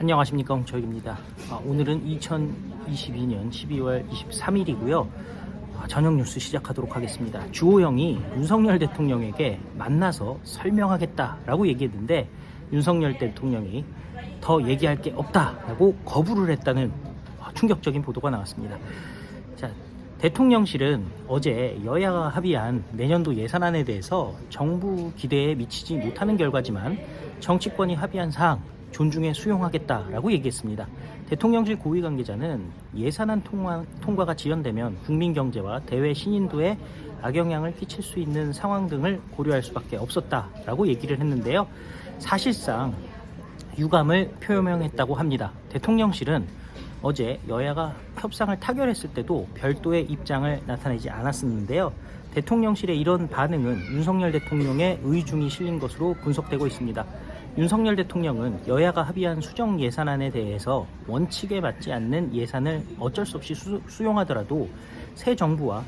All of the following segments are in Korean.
안녕하십니까 홍철입니다. 아, 오늘은 2022년 12월 23일이고요. 아, 저녁 뉴스 시작하도록 하겠습니다. 주호영이 윤석열 대통령에게 만나서 설명하겠다라고 얘기했는데 윤석열 대통령이 더 얘기할 게 없다라고 거부를 했다는 아, 충격적인 보도가 나왔습니다. 자, 대통령실은 어제 여야가 합의한 내년도 예산안에 대해서 정부 기대에 미치지 못하는 결과지만 정치권이 합의한 사항 존중해 수용하겠다라고 얘기했습니다. 대통령실 고위 관계자는 예산안 통과, 통과가 지연되면 국민 경제와 대외 신인도에 악영향을 끼칠 수 있는 상황 등을 고려할 수밖에 없었다라고 얘기를 했는데요. 사실상 유감을 표명했다고 합니다. 대통령실은 어제 여야가 협상을 타결했을 때도 별도의 입장을 나타내지 않았었는데요. 대통령실의 이런 반응은 윤석열 대통령의 의중이 실린 것으로 분석되고 있습니다. 윤석열 대통령은 여야가 합의한 수정 예산안에 대해서 원칙에 맞지 않는 예산을 어쩔 수 없이 수, 수용하더라도 새 정부와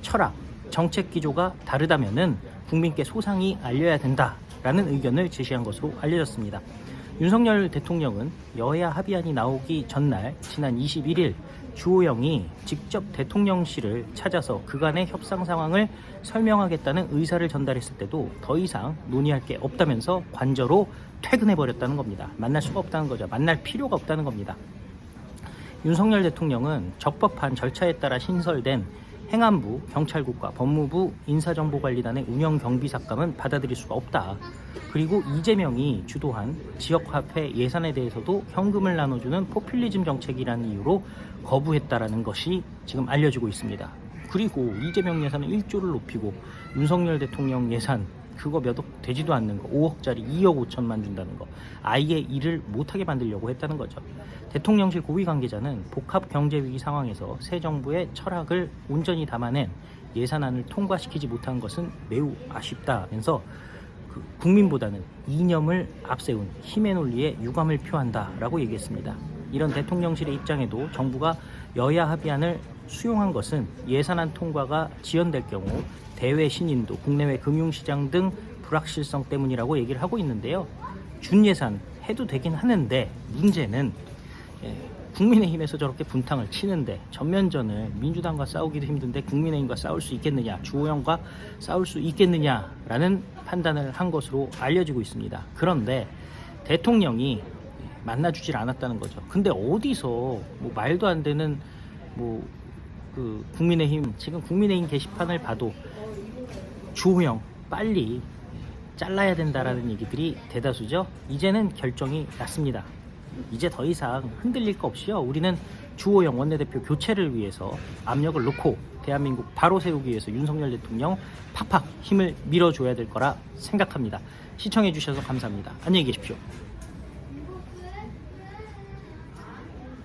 철학, 정책 기조가 다르다면은 국민께 소상히 알려야 된다라는 의견을 제시한 것으로 알려졌습니다. 윤석열 대통령은 여야 합의안이 나오기 전날 지난 21일 주호영이 직접 대통령실을 찾아서 그간의 협상 상황을 설명하겠다는 의사를 전달했을 때도 더 이상 논의할 게 없다면서 관저로 퇴근해 버렸다는 겁니다. 만날 수가 없다는 거죠. 만날 필요가 없다는 겁니다. 윤석열 대통령은 적법한 절차에 따라 신설된 행안부, 경찰국과 법무부, 인사정보관리단의 운영 경비 삭감은 받아들일 수가 없다. 그리고 이재명이 주도한 지역화폐 예산에 대해서도 현금을 나눠주는 포퓰리즘 정책이라는 이유로 거부했다라는 것이 지금 알려지고 있습니다. 그리고 이재명 예산은 1조를 높이고 윤석열 대통령 예산 그거 몇 억 되지도 않는 거 5억짜리 2억 5천만 준다는 거 아예 일을 못하게 만들려고 했다는 거죠. 대통령실 고위 관계자는 복합 경제 위기 상황에서 새 정부의 철학을 온전히 담아낸 예산안을 통과시키지 못한 것은 매우 아쉽다면서 그 국민보다는 이념을 앞세운 힘의 논리에 유감을 표한다라고 얘기했습니다. 이런 대통령실의 입장에도 정부가 여야 합의안을 수용한 것은 예산안 통과가 지연될 경우 대외 신인도, 국내외 금융시장 등 불확실성 때문이라고 얘기를 하고 있는데요. 준예산 해도 되긴 하는데 문제는 예, 국민의힘에서 저렇게 분탕을 치는데 전면전을 민주당과 싸우기도 힘든데 국민의힘과 싸울 수 있겠느냐, 주호영과 싸울 수 있겠느냐라는 판단을 한 것으로 알려지고 있습니다. 그런데 대통령이 만나주질 않았다는 거죠. 근데 어디서 뭐 말도 안 되는 뭐 그 국민의힘 지금 국민의힘 게시판을 봐도 주호영 빨리 잘라야 된다라는 얘기들이 대다수죠. 이제는 결정이 났습니다. 이제 더 이상 흔들릴 거 없이요. 우리는 주호영 원내대표 교체를 위해서 압력을 놓고 대한민국 바로 세우기 위해서 윤석열 대통령 팍팍 힘을 밀어줘야 될 거라 생각합니다. 시청해주셔서 감사합니다. 안녕히 계십시오.